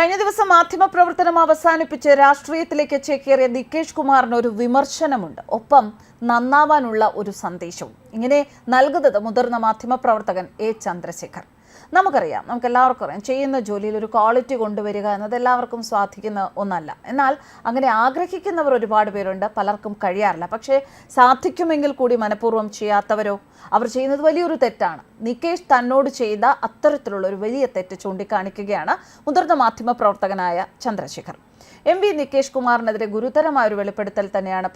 കഴിഞ്ഞ ദിവസം മാധ്യമപ്രവർത്തനം അവസാനിപ്പിച്ച് രാഷ്ട്രീയത്തിലേക്ക് ചേക്കേറിയ നികേഷ് കുമാറിന് ഒരു വിമർശനമുണ്ട്. ഒപ്പം നന്നാവാനുള്ള ഒരു സന്ദേശവും. ഇങ്ങനെ നൽകുന്നത് മുതിർന്ന മാധ്യമപ്രവർത്തകൻ എ ചന്ദ്രശേഖർ. നമുക്കറിയാം നമുക്ക് എല്ലാവർക്കും അറിയാം ചെയ്യുന്ന ജോലിയിൽ ഒരു ക്വാളിറ്റി കൊണ്ടുവരിക എന്നത് എല്ലാവർക്കും സാധിക്കുന്ന ഒന്നല്ല. എന്നാൽ അങ്ങനെ ആഗ്രഹിക്കുന്നവർ ഒരുപാട് പേരുണ്ട് പലർക്കും കഴിയാറില്ല. പക്ഷേ സാധിക്കുമെങ്കിൽ കൂടി മനഃപൂർവം ചെയ്യാത്തവരോ? അവർ ചെയ്യുന്നത് വലിയൊരു തെറ്റാണ്. നികേഷ് തന്നോട് ചെയ്ത അത്തരത്തിലുള്ള ഒരു വലിയ തെറ്റ് ചൂണ്ടിക്കാണിക്കുകയാണ് മുതിർന്ന മാധ്യമ പ്രവർത്തകനായ ചന്ദ്രശേഖർ. എം വി നികേഷ് കുമാറിനെതിരെ ഗുരുതരമായ ഒരു വെളിപ്പെടുത്തൽ തന്നെയാണ്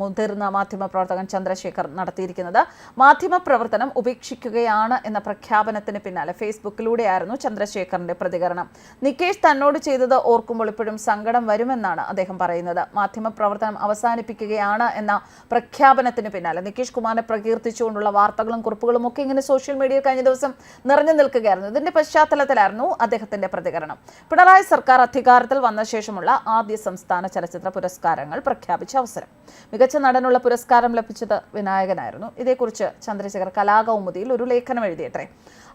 മുതിർന്ന മാധ്യമ പ്രവർത്തകൻ ചന്ദ്രശേഖർ നടത്തിയിരിക്കുന്നത്. മാധ്യമ പ്രവർത്തനം ഉപേക്ഷിക്കുകയാണ് എന്ന പ്രഖ്യാപനത്തിന് പിന്നാലെ ഫേസ്ബുക്കിലൂടെയായിരുന്നു ചന്ദ്രശേഖറിന്റെ പ്രതികരണം. നികേഷ് തന്നോട് ചെയ്തത് ഓർക്കുമ്പോൾ ഇപ്പോഴും സങ്കടം വരുമെന്നാണ് അദ്ദേഹം പറയുന്നത്. മാധ്യമ പ്രവർത്തനം അവസാനിപ്പിക്കുകയാണ് എന്ന പ്രഖ്യാപനത്തിന് പിന്നാലെ നികേഷ് കുമാറിനെ പ്രകീർത്തിച്ചുകൊണ്ടുള്ള വാർത്തകളും കുറിപ്പുകളും ഒക്കെ ഇങ്ങനെ സോഷ്യൽ മീഡിയയിൽ കഴിഞ്ഞ ദിവസം നിറഞ്ഞു നിൽക്കുകയായിരുന്നു. ഇതിന്റെ പശ്ചാത്തലത്തിലായിരുന്നു അദ്ദേഹത്തിന്റെ പ്രതികരണം. പിണറായി സർക്കാർ അധികാരത്തിൽ വന്ന ശേഷമുള്ള ആദ്യ സംസ്ഥാന ചലച്ചിത്ര പുരസ്കാരങ്ങൾ പ്രഖ്യാപിച്ച അവസരം. മികച്ച നടനുള്ള പുരസ്കാരം ലഭിച്ചത് വിനായകനായിരുന്നു. ഇതേക്കുറിച്ച് ചന്ദ്രശേഖർ കലാകൗമുദിയിൽ ഒരു ലേഖനം എഴുതിയത്രേ.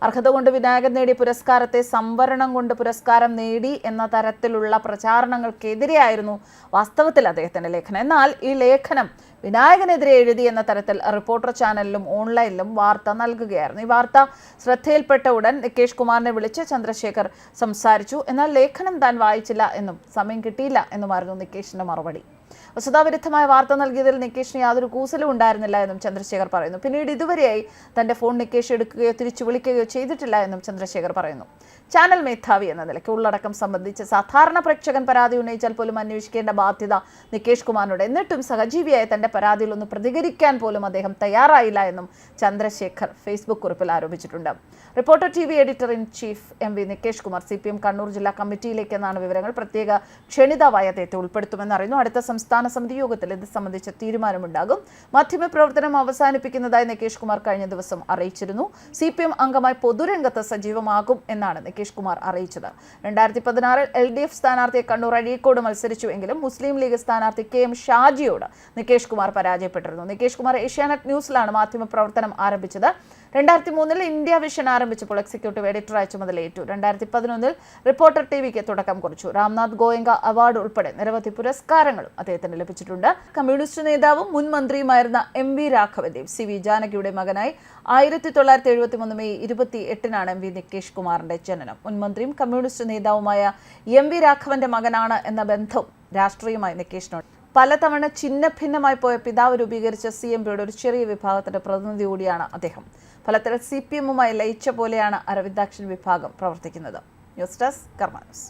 അർഹത കൊണ്ട് വിനായകൻ നേടിയ പുരസ്കാരത്തെ സംവരണം കൊണ്ട് പുരസ്കാരം നേടി എന്ന തരത്തിലുള്ള പ്രചാരണങ്ങൾക്കെതിരെയായിരുന്നു വാസ്തവത്തിൽ അദ്ദേഹത്തിന്റെ ലേഖനം. എന്നാൽ ഈ ലേഖനം വിനായകനെതിരെ എഴുതി എന്ന തരത്തിൽ റിപ്പോർട്ടർ ചാനലിലും ഓൺലൈനിലും വാർത്ത നൽകുകയായിരുന്നു. ഈ വാർത്ത ശ്രദ്ധയിൽപ്പെട്ട ഉടൻ നികേഷ് കുമാറിനെ വിളിച്ച് ചന്ദ്രശേഖർ സംസാരിച്ചു. എന്നാൽ ലേഖനം താൻ വായിച്ചില്ല എന്നും സമയം കിട്ടിയില്ല എന്നുമായിരുന്നു നികേഷിന്റെ മറുപടി. വസ്തുതാവിരുദ്ധമായ വാർത്ത നൽകിയതിൽ നികേഷിന് യാതൊരു കൂസലും ഉണ്ടായിരുന്നില്ല എന്നും ചന്ദ്രശേഖർ പറയുന്നു. പിന്നീട് ഇതുവരെയായി തന്റെ ഫോൺ നികേഷ് എടുക്കുകയോ തിരിച്ചു വിളിക്കുകയോ ചെയ്തിട്ടില്ല എന്നും ചന്ദ്രശേഖർ പറയുന്നു. ചാനൽ മേധാവി എന്ന നിലയ്ക്ക് ഉള്ളടക്കം സംബന്ധിച്ച് സാധാരണ പ്രേക്ഷകൻ പരാതി ഉന്നയിച്ചാൽ പോലും അന്വേഷിക്കേണ്ട ബാധ്യത നികേഷ് കുമാറിനോട് എന്നിട്ടും സഹജീവിയായ തന്റെ പരാതിയിൽ ഒന്ന് പ്രതികരിക്കാൻ പോലും അദ്ദേഹം തയ്യാറായില്ല എന്നും ചന്ദ്രശേഖർ ഫേസ്ബുക്ക് കുറിപ്പിൽ ആരോപിച്ചിട്ടുണ്ട്. Reporter T V editor in chief M V Nikesh Kumar C P M Kannur ജില്ലാ കമ്മിറ്റിയിലേക്ക് എന്നാണ് വിവരങ്ങൾ. പ്രത്യേക ക്ഷണിതാവായ അദ്ദേഹത്തെ ഉൾപ്പെടുത്തുമെന്ന് അറിയുന്നു. അടുത്ത സംസ്ഥാന സമിതി യോഗത്തിൽ ഇത് സംബന്ധിച്ച തീരുമാനമുണ്ടാകും. മാധ്യമപ്രവർത്തനം അവസാനിപ്പിക്കുന്നതായി നികേഷ് കുമാർ കഴിഞ്ഞ ദിവസം അറിയിച്ചിരുന്നു. സി പി എം അംഗമായി പൊതുരംഗത്ത് സജീവമാകും എന്നാണ് നികേഷ് കുമാർ അറിയിച്ചത്. രണ്ടായിരത്തി പതിനാറിൽ എൽ ഡി എഫ് സ്ഥാനാർത്ഥിയെ കണ്ണൂർ അഴീക്കോട് മത്സരിച്ചുവെങ്കിലും മുസ്ലിം ലീഗ് സ്ഥാനാർത്ഥി കെ എം ഷാജിയോട് നികേഷ് കുമാർ പരാജയപ്പെട്ടിരുന്നു. നികേഷ് കുമാർ ഏഷ്യാനെറ്റ് ന്യൂസിലാണ് മാധ്യമപ്രവർത്തനം ആരംഭിച്ചത്. രണ്ടായിരത്തി മൂന്നിൽ ഇന്ത്യ വിഷൻ ആരംഭിച്ചപ്പോൾ എക്സിക്യൂട്ടീവ് എഡിറ്റർ എഡിറ്ററായി ചുമതലയേറ്റു. രണ്ടായിരത്തി പതിനൊന്നിൽ റിപ്പോർട്ടർ ടി വിക്ക് തുടക്കം കുറിച്ചു. രാംനാഥ് ഗോയങ്ക അവാർഡ് ഉൾപ്പെടെ നിരവധി പുരസ്കാരങ്ങളും അദ്ദേഹത്തിന് ലഭിച്ചിട്ടുണ്ട്. കമ്മ്യൂണിസ്റ്റ് നേതാവും മുൻ മന്ത്രിയുമായിരുന്ന M V Raghavadev C V ജാനകിയുടെ മകനായി ആയിരത്തി തൊള്ളായിരത്തി എഴുപത്തി മൂന്ന് മെയ് ഇരുപത്തി എട്ടിനാണ് എം വി നികേഷ് കുമാറിന്റെ ജനനം. മുൻ മന്ത്രിയും കമ്മ്യൂണിസ്റ്റ് നേതാവുമായ എം വി രാഘവന്റെ മകനാണ് എന്ന ബന്ധം രാഷ്ട്രീയമായി നികേഷിനോട് പലതവണ ചിന്ന ഭിന്നമായി പോയ പിതാവ് രൂപീകരിച്ച സി എം പിയുടെ ഒരു ചെറിയ വിഭാഗത്തിന്റെ പ്രതിനിധി കൂടിയാണ് അദ്ദേഹം. ഫലത്തിൽ സി പി എമ്മുമായി ലയിച്ച പോലെയാണ് അരവിന്ദാക്ഷൻ വിഭാഗം പ്രവർത്തിക്കുന്നത്. News desk കർമാനസ്